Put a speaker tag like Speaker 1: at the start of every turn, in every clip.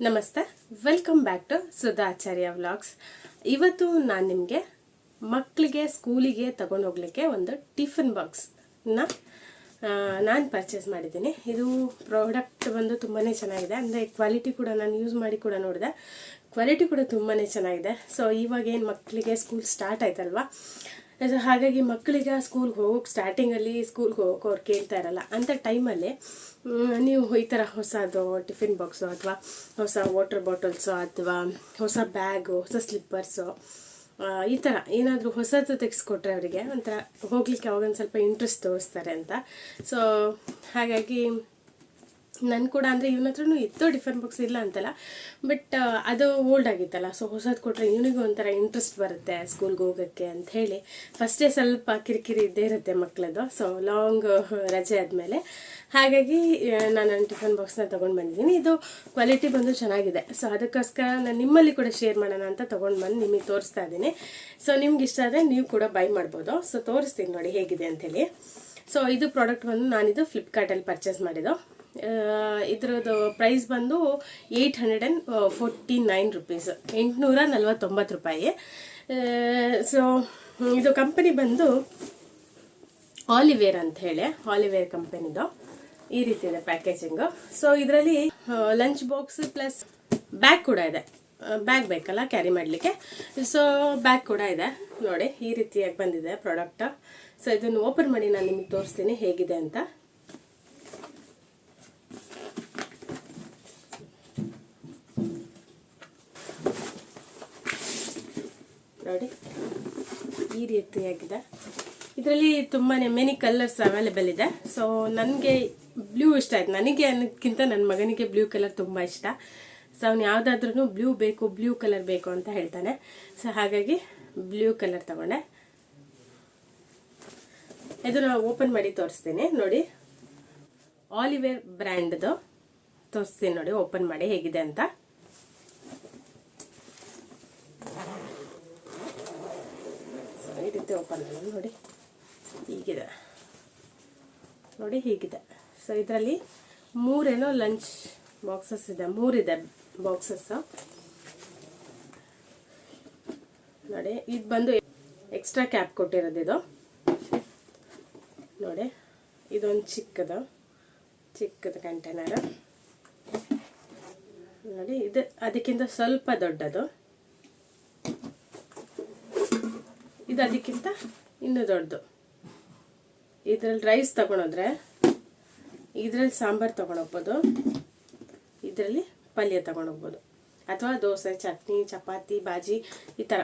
Speaker 1: ನಮಸ್ತೆ welcome back to Sudha Acharya vlogs ಇವತ್ತು ನಾನು ನಿಮಗೆ ಮಕ್ಕಳಿಗೆ ಸ್ಕೂಲಿಗೆ ತಗೊಂಡು ಹೋಗ್ಲಿಕ್ಕೆ ಒಂದು ಟಿಫಿನ್ ಬಾಕ್ಸ್ನ ನಾನು ಪರ್ಚೇಸ್ ಮಾಡಿದ್ದೀನಿ. ಇದು ಪ್ರಾಡಕ್ಟ್ ಬಂದು ತುಂಬಾ ಚೆನ್ನಾಗಿದೆ. ಅಂದರೆ ಕ್ವಾಲಿಟಿ ಕೂಡ ನಾನು ಯೂಸ್ ಮಾಡಿ ಕೂಡ ನೋಡಿದೆ. ಕ್ವಾಲಿಟಿ ಕೂಡ ತುಂಬಾ ಚೆನ್ನಾಗಿದೆ. ಸೊ ಇವಾಗೇನು ಮಕ್ಕಳಿಗೆ ಸ್ಕೂಲ್ ಸ್ಟಾರ್ಟ್ ಆಯ್ತಲ್ವಾ? ಹಾಗಾಗಿ ಮಕ್ಕಳಿಗೆ ಸ್ಕೂಲ್ಗೆ ಹೋಗೋಕೆ ಸ್ಟಾರ್ಟಿಂಗಲ್ಲಿ ಸ್ಕೂಲ್ಗೆ ಹೋಗೋಕೆ ಅವ್ರು ಕೇಳ್ತಾ ಇರಲ್ಲ. ಅಂಥ ಟೈಮಲ್ಲಿ ನೀವು ಈ ಥರ ಹೊಸದು ಟಿಫಿನ್ ಬಾಕ್ಸು ಅಥವಾ ಹೊಸ ವಾಟರ್ ಬಾಟಲ್ಸು ಅಥವಾ ಹೊಸ ಬ್ಯಾಗು ಹೊಸ ಸ್ಲಿಪ್ಪರ್ಸು ಈ ಥರ ಏನಾದರೂ ಹೊಸದು ತೆಗೆಸ್ಕೊಟ್ರೆ ಅವರಿಗೆ ಒಂಥರ ಹೋಗ್ಲಿಕ್ಕೆ ಅವಾಗೊಂದು ಸ್ವಲ್ಪ ಇಂಟ್ರೆಸ್ಟ್ ತೋರಿಸ್ತಾರೆ ಅಂತ. ಸೊ ಹಾಗಾಗಿ ನನ್ ಕೂಡ ಅಂದರೆ ಇವನ ಹತ್ರನೂ ಇತ್ತು ಟಿಫನ್ ಬುಕ್ಸ್ ಇಲ್ಲ ಅಂತಲ್ಲ ಬಟ್ ಅದು ಓಲ್ಡ್ ಆಗಿತ್ತಲ್ಲ ಸೊ ಹೊಸದು ಕೊಟ್ಟರೆ ಇವನಿಗೂ ಒಂಥರ ಇಂಟ್ರೆಸ್ಟ್ ಬರುತ್ತೆ ಸ್ಕೂಲ್ಗೆ ಹೋಗೋಕ್ಕೆ ಅಂತ ಹೇಳಿ. ಫಸ್ಟೇ ಸ್ವಲ್ಪ ಕಿರಿಕಿರಿ ಇದ್ದೇ ಇರುತ್ತೆ ಮಕ್ಕಳದು ಸೊ ಲಾಂಗ್ ರಜೆ ಆದಮೇಲೆ. ಹಾಗಾಗಿ ನಾನು ನನ್ನ ಟಿಫನ್ ಬಾಕ್ಸ್ನ ತೊಗೊಂಡು ಬಂದಿದ್ದೀನಿ. ಇದು ಕ್ವಾಲಿಟಿ ಬಂದು ಚೆನ್ನಾಗಿದೆ. ಸೊ ಅದಕ್ಕೋಸ್ಕರ ನಾನು ನಿಮ್ಮಲ್ಲಿ ಕೂಡ ಶೇರ್ ಮಾಡೋಣ ಅಂತ ತೊಗೊಂಡು ಬಂದು ನಿಮಗೆ ತೋರಿಸ್ತಾ ಇದ್ದೀನಿ. ಸೊ ನಿಮ್ಗೆ ಇಷ್ಟ ಆದರೆ ನೀವು ಕೂಡ ಬೈ ಮಾಡ್ಬೋದು. ಸೊ ತೋರಿಸ್ತೀನಿ ನೋಡಿ ಹೇಗಿದೆ ಅಂಥೇಳಿ ಸೊ ಇದು ಪ್ರಾಡಕ್ಟ್ ಬಂದು ನಾನಿದು ಫ್ಲಿಪ್ಕಾರ್ಟಲ್ಲಿ ಪರ್ಚೇಸ್ ಮಾಡಿದ್ದು. ಇದ್ರದ್ದು ಪ್ರೈಸ್ ಬಂದು eight hundred and forty nine rupees ಎಂಟುನೂರ ನಲ್ವತ್ತೊಂಬತ್ತು ರೂಪಾಯಿ. ಸೊ ಇದು ಕಂಪನಿ ಬಂದು ಆಲಿವೇರ್ ಅಂತ ಹೇಳಿ ಆಲಿವೇರ್ ಕಂಪನಿದು ಈ ರೀತಿ ಇದೆ ಪ್ಯಾಕೇಜಿಂಗು ಸೊ ಇದರಲ್ಲಿ ಲಂಚ್ ಬಾಕ್ಸ್ ಪ್ಲಸ್ ಬ್ಯಾಗ್ ಕೂಡ ಇದೆ. ಬ್ಯಾಗ್ ಬೇಕಲ್ಲ ಕ್ಯಾರಿ ಮಾಡಲಿಕ್ಕೆ. ಸೊ ಬ್ಯಾಗ್ ಕೂಡ ಇದೆ. ನೋಡಿ, ಈ ರೀತಿಯಾಗಿ ಬಂದಿದೆ ಪ್ರಾಡಕ್ಟ್ ಸೊ ಇದನ್ನು ಓಪನ್ ಮಾಡಿ, ನಾನು ನಿಮಗೆ ತೋರಿಸ್ತೀನಿ ಹೇಗಿದೆ ಅಂತ ನೋಡಿ ಈ ರೀತಿಯಾಗಿದೆ ಇದರಲ್ಲಿ ತುಂಬಾ ಮೆನಿ ಕಲರ್ಸ್ ಅವೈಲೇಬಲ್ ಇದೆ. ಸೊ ನನಗೆ ಬ್ಲೂ ಇಷ್ಟ ಆಯ್ತು. ನನಗೆ ಅನ್ನೋದಕ್ಕಿಂತ ನನ್ನ ಮಗನಿಗೆ ಬ್ಲೂ ಕಲರ್ ತುಂಬ ಇಷ್ಟ. ಸೊ ಅವ್ನು ಯಾವುದಾದ್ರೂ ಬ್ಲೂ ಬೇಕು ಬ್ಲೂ ಕಲರ್ ಬೇಕು ಅಂತ ಹೇಳ್ತಾನೆ. ಸೊ ಹಾಗಾಗಿ ಬ್ಲೂ ಕಲರ್ ತಗೊಂಡೆ. ಇದನ್ನು ಓಪನ್ ಮಾಡಿ ತೋರಿಸ್ತೀನಿ. ನೋಡಿ. ಆಲಿವೇರ್ ಬ್ರ್ಯಾಂಡ್ದು ತೋರಿಸ್ತೀನಿ ನೋಡಿ ಓಪನ್ ಮಾಡಿ ಹೇಗಿದೆ ಅಂತ. ರೀತಿ ಓಪನ್ ಮಾಡೋದು ನೋಡಿ. ಹೀಗಿದೆ. ನೋಡಿ ಹೀಗಿದೆ. ಸೊ ಇದರಲ್ಲಿ ಮೂರೇನೋ ಲಂಚ್ ಬಾಕ್ಸಸ್ ಇದೆ. ಮೂರಿದೆ ಬಾಕ್ಸಸ್ ನೋಡಿ, ಇದು ಬಂದು ಎಕ್ಸ್ಟ್ರಾ ಕ್ಯಾಪ್ ಕೊಟ್ಟಿರೋದು ಇದು. ನೋಡಿ, ಇದೊಂದು ಚಿಕ್ಕದು. ಚಿಕ್ಕದು ಕಂಟೈನರ್ ನೋಡಿ, ಇದು ಅದಕ್ಕಿಂತ ಸ್ವಲ್ಪ ದೊಡ್ಡದು. ಇದು ಅದಕ್ಕಿಂತ ಇನ್ನೂ ದೊಡ್ಡದು. ಇದರಲ್ಲಿ ರೈಸ್ ತಗೊಂಡೋದ್ರೆ, ಇದರಲ್ಲಿ ಸಾಂಬಾರು ತಗೊಂಡೋಗ್ಬೋದು, ಇದರಲ್ಲಿ ಪಲ್ಯ ತಗೊಂಡೋಗ್ಬೋದು, ಅಥವಾ ದೋಸೆ, ಚಟ್ನಿ, ಚಪಾತಿ, ಬಾಜಿ, ಈ ಥರ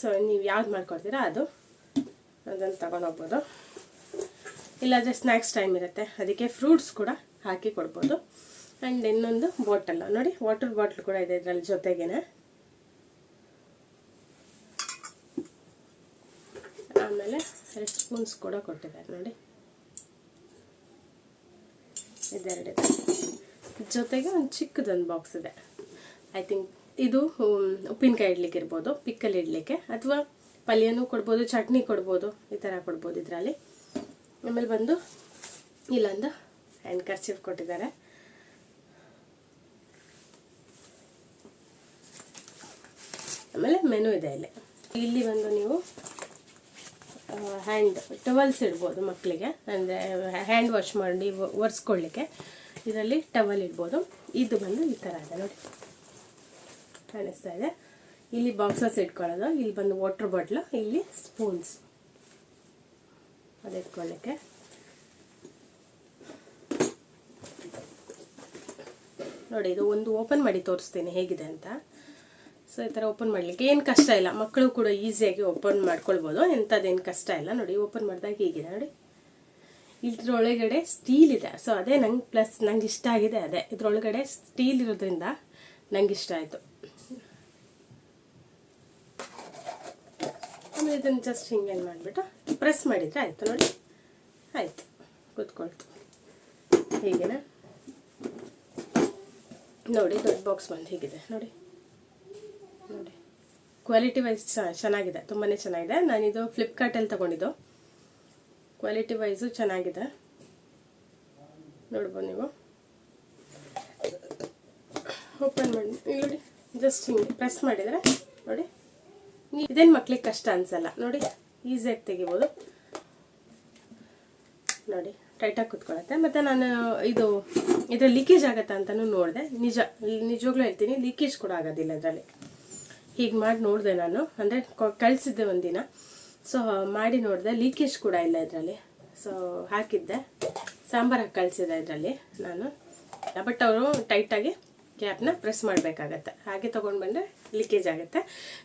Speaker 1: ಸೊ ನೀವು ಯಾವ್ದು ಮಾಡ್ಕೊಡ್ತೀರಾ ಅದು, ಅದನ್ನು ತಗೊಂಡೋಗ್ಬೋದು. ಇಲ್ಲಾಂದರೆ ಸ್ನ್ಯಾಕ್ಸ್ ಟೈಮ್ ಇರುತ್ತೆ. ಅದಕ್ಕೆ ಫ್ರೂಟ್ಸ್ ಕೂಡ ಹಾಕಿ ಕೊಡ್ಬೋದು. ಆ್ಯಂಡ್ ಇನ್ನೊಂದು ಬಾಟಲ್ ನೋಡಿ ವಾಟರ್ ಬಾಟ್ಲ್ ಕೂಡ ಇದೆ ಇದರಲ್ಲಿ ಜೊತೆಗೇನೆ ಆಮೇಲೆ ಎರಡು ಸ್ಪೂನ್ಸ್ ಕೂಡ ಕೊಟ್ಟಿದ್ದಾರೆ ನೋಡಿ. ಇದೆರಡಿದೆ ಜೊತೆಗೆ ಒಂದು ಚಿಕ್ಕದೊಂದು ಬಾಕ್ಸ್ ಇದೆ. ಐ ಥಿಂಕ್ ಇದು ಉಪ್ಪಿನಕಾಯಿ ಇಡ್ಲಿಕ್ಕೆ ಇರ್ಬೋದು ಪಿಕ್ಕಲ್ ಇಡ್ಲಿಕ್ಕೆ, ಅಥವಾ ಪಲ್ಯನೂ ಕೊಡ್ಬೋದು, ಚಟ್ನಿ ಕೊಡ್ಬೋದು, ಈ ಥರ ಕೊಡ್ಬೋದು ಇದರಲ್ಲಿ. ಆಮೇಲೆ ಬಂದು ಇಲ್ಲೊಂದು ಹ್ಯಾಂಡ್ ಕರ್ಚಿಫ್ ಕೊಟ್ಟಿದ್ದಾರೆ. ಆಮೇಲೆ ಮೆನು ಇದೆ ಇಲ್ಲಿ. ಇಲ್ಲಿ ಬಂದು ನೀವು ಹ್ಯಾಂಡ್ ಟವಲ್ಸ್ ಇಡ್ಬೋದು ಮಕ್ಕಳಿಗೆ ಅಂದರೆ ಹ್ಯಾಂಡ್ ವಾಶ್ ಮಾಡಿ ಒರೆಸ್ಕೊಳ್ಳಿಕ್ಕೆ. ಇದರಲ್ಲಿ ಟವಲ್ ಇಡ್ಬೋದು. ಇದು ಬಂದು ಈ ಥರ ಇದೆ ನೋಡಿ. ಕಾಣಿಸ್ತಾ ಇದೆ. ಇಲ್ಲಿ ಬಾಕ್ಸಸ್ ಇಟ್ಕೊಳ್ಳೋದು. ಇಲ್ಲಿ ಬಂದು ವಾಟರ್ ಬಾಟ್ಲು ಇಲ್ಲಿ ಸ್ಪೂನ್ಸ್ ಅದು ಇಟ್ಕೊಳ್ಳಿಕ್ಕೆ. ನೋಡಿ, ಇದು ಒಂದು ಓಪನ್ ಮಾಡಿ ತೋರಿಸ್ತೀನಿ ಹೇಗಿದೆ ಅಂತ. ಸೊ, ಈ ಥರ ಓಪನ್ ಮಾಡಲಿಕ್ಕೆ ಏನು ಕಷ್ಟ ಇಲ್ಲ. ಮಕ್ಕಳು ಕೂಡ ಈಸಿಯಾಗಿ ಓಪನ್ ಮಾಡ್ಕೊಳ್ಬೋದು. ಎಂಥದ್ದೇನು ಕಷ್ಟ ಇಲ್ಲ. ನೋಡಿ ಓಪನ್ ಮಾಡಿದಾಗ ಹೀಗಿದೆ. ನೋಡಿ. ಇದ್ರೊಳಗಡೆ ಸ್ಟೀಲ್ ಇದೆ. ಸೊ ಅದೇ ನಂಗೆ ಪ್ಲಸ್ ನಂಗೆ ಇಷ್ಟ ಆಗಿದೆ ಅದೇ. ಇದ್ರೊಳಗಡೆ ಸ್ಟೀಲ್ ಇರೋದ್ರಿಂದ ನಂಗೆ ಇಷ್ಟ ಆಯಿತು. ಆಮೇಲೆ ಇದನ್ನು ಜಸ್ಟ್ ಹಿಂಗೆ ಮಾಡಿಬಿಟ್ಟು ಪ್ರೆಸ್ ಮಾಡಿದರೆ ಆಯಿತು. ನೋಡಿ. ಆಯಿತು. ಕೂತ್ಕೊಳ್ತು. ಹೀಗೆನಾ? ನೋಡಿ, ದೊಡ್ಡ ಬಾಕ್ಸ್ ಬಂದು ಹೀಗಿದೆ. ನೋಡಿ. ನೋಡಿ. ಕ್ವಾಲಿಟಿ ವೈಸ್ ಚೆನ್ನಾಗಿದೆ ತುಂಬಾ ಚೆನ್ನಾಗಿದೆ. ನಾನಿದು ಫ್ಲಿಪ್ಕಾರ್ಟಲ್ಲಿ ತೊಗೊಂಡಿದ್ದು. ಕ್ವಾಲಿಟಿ ವೈಸು ಚೆನ್ನಾಗಿದೆ. ನೋಡ್ಬೋದು ನೀವು. ಓಪನ್ ಮಾಡಿ ನೋಡಿ ಜಸ್ಟ್ ಹಿಂಗೆ ಪ್ರೆಸ್ ಮಾಡಿದರೆ, ನೋಡಿ. ಇದೇನು ಮಕ್ಳಿಗೆ ಕಷ್ಟ ಅನಿಸಲ್ಲ. ನೋಡಿ ಈಸಿಯಾಗಿ ತೆಗಿಬೋದು. ನೋಡಿ ಟೈಟಾಗಿ ಕುತ್ಕೊಳತ್ತೆ. ಮತ್ತು ನಾನು ಇದು ಇದು ಲೀಕೇಜ್ ಆಗುತ್ತಾ ಅಂತಲೂ ನೋಡಿದೆ. ನಿಜ, ನಿಜವಾಗ್ಲೂ ಹೇಳ್ತೀನಿ ಲೀಕೇಜ್ ಕೂಡ ಆಗೋದಿಲ್ಲ ಇದರಲ್ಲಿ. ಹೀಗೆ ಮಾಡಿ ನೋಡಿದೆ ನಾನು. ಅಂದರೆ ಕಳಿಸಿದ್ದೆ ಒಂದಿನ. ಸೊ ಮಾಡಿ ನೋಡಿದೆ. ಲೀಕೇಜ್ ಕೂಡ ಇಲ್ಲ ಇದರಲ್ಲಿ. ಸೊ ಹಾಕಿದ್ದೆ. ಸಾಂಬಾರು ಹಾಕಿ ಕಳಿಸಿದೆ ಇದರಲ್ಲಿ ನಾನು. ಬಟ್ ಅವರು ಟೈಟಾಗಿ ಕ್ಯಾಪ್ನ ಪ್ರೆಸ್ ಮಾಡಬೇಕಾಗತ್ತೆ. ಹಾಗೆ ತೊಗೊಂಡು ಬಂದರೆ ಲೀಕೇಜ್ ಆಗುತ್ತೆ.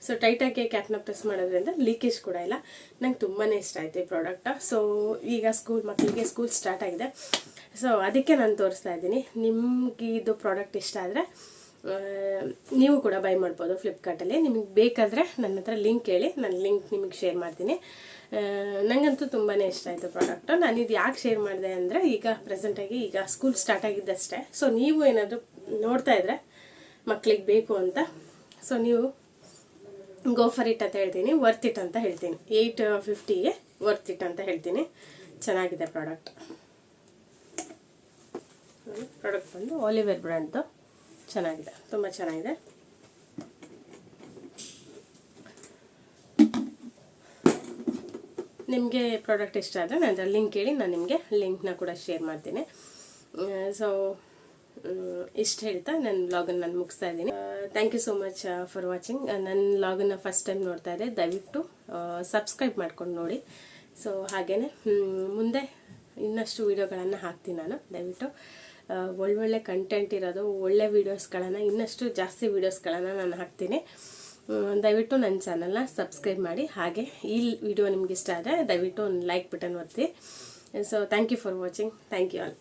Speaker 1: ಸೊ ಟೈಟಾಗಿ ಕ್ಯಾಪ್ನ ಪ್ರೆಸ್ ಮಾಡೋದ್ರಿಂದ ಲೀಕೇಜ್ ಕೂಡ ಇಲ್ಲ. ನಂಗೆ ತುಂಬಾ ಇಷ್ಟ ಆಯಿತು ಈ ಪ್ರಾಡಕ್ಟ ಸೊ ಈಗ ಸ್ಕೂಲ್ ಮಕ್ಕಳಿಗೆ ಸ್ಕೂಲ್ ಸ್ಟಾರ್ಟ್ ಆಗಿದೆ. ಸೊ ಅದಕ್ಕೆ ನಾನು ತೋರಿಸ್ತಾ ಇದ್ದೀನಿ. ನಿಮಗೆ ಇದು ಪ್ರಾಡಕ್ಟ್ ಇಷ್ಟ ಆದರೆ ನೀವು ಕೂಡ ಬೈ ಮಾಡ್ಬೋದು ಫ್ಲಿಪ್ಕಾರ್ಟಲ್ಲಿ ನಿಮಗೆ ಬೇಕಾದರೆ ನನ್ನ ಹತ್ರ ಲಿಂಕ್ ಹೇಳಿ. ನಾನು ಲಿಂಕ್ ನಿಮಗೆ ಶೇರ್ ಮಾಡ್ತೀನಿ. ನನಗಂತೂ ತುಂಬಾ ಇಷ್ಟ ಆಯಿತು ಪ್ರಾಡಕ್ಟು ನಾನು ಇದು ಯಾಕೆ ಶೇರ್ ಮಾಡಿದೆ ಅಂದರೆ, ಈಗ ಪ್ರೆಸೆಂಟಾಗಿ ಈಗ ಸ್ಕೂಲ್ ಸ್ಟಾರ್ಟ್ ಆಗಿದ್ದಷ್ಟೇ ಸೊ ನೀವು ಏನಾದರೂ ನೋಡ್ತಾ ಇದ್ರೆ ಮಕ್ಳಿಗೆ ಬೇಕು ಅಂತ. ಸೊ ನೀವು ಗೋ ಫರ್ ಇಟ್ ಅಂತ ಹೇಳ್ತೀನಿ. ವರ್ತ್ ಇಟ್ ಅಂತ ಹೇಳ್ತೀನಿ. ಏಯ್ಟ್ ಫಿಫ್ಟಿಗೆ ವರ್ತ್ ಇಟ್ ಅಂತ ಹೇಳ್ತೀನಿ. ಚೆನ್ನಾಗಿದೆ ಪ್ರಾಡಕ್ಟ್ ಪ್ರಾಡಕ್ಟ್ ಬಂದು ಆಲಿವೇರ್ ಬ್ರ್ಯಾಂಡ್ದು ಚೆನ್ನಾಗಿದೆ, ತುಂಬ ಚೆನ್ನಾಗಿದೆ. ನಿಮಗೆ ಪ್ರಾಡಕ್ಟ್ ಇಷ್ಟ ಆದರೆ ನಾನು ಲಿಂಕ್ ಹೇಳಿ, ನಾನು ನಿಮಗೆ ಲಿಂಕ್ನ ಕೂಡ ಶೇರ್ ಮಾಡ್ತೀನಿ. ಸೊ ಇಷ್ಟು ಹೇಳ್ತಾ ನನ್ನ ವ್ಲಾಗನ್ನು ನಾನು ಮುಗಿಸ್ತಾ ಇದ್ದೀನಿ. Thank you so much for watching ನನ್ನ ವ್ಲಾಗನ್ನು ಫಸ್ಟ್ ಟೈಮ್ ನೋಡ್ತಾ ಇದ್ದೆ ದಯವಿಟ್ಟು ಸಬ್ಸ್ಕ್ರೈಬ್ ಮಾಡ್ಕೊಂಡು ನೋಡಿ. ಸೊ ಹಾಗೆಯೇ ಮುಂದೆ ಇನ್ನಷ್ಟು ವೀಡಿಯೋಗಳನ್ನು ಹಾಕ್ತೀನಿ ನಾನು. ದಯವಿಟ್ಟು ಒಳ್ಳೊಳ್ಳೆ ಕಂಟೆಂಟ್ ಇರೋದು, ಒಳ್ಳೆ ವೀಡಿಯೋಸ್ಗಳನ್ನು, ಇನ್ನಷ್ಟು ಜಾಸ್ತಿ ವೀಡಿಯೋಸ್ಗಳನ್ನು ನಾನು ಹಾಕ್ತೀನಿ. ದಯವಿಟ್ಟು ನನ್ನ ಚಾನಲ್ನ ಸಬ್ಸ್ಕ್ರೈಬ್ ಮಾಡಿ. ಹಾಗೆ ಈ ವಿಡಿಯೋ ನಿಮ್ಗೆ ಇಷ್ಟ ಆದರೆ ದಯವಿಟ್ಟು ಒಂದು ಲೈಕ್ ಬಟನ್ ಒತ್ತಿ. So thank you for watching thank you all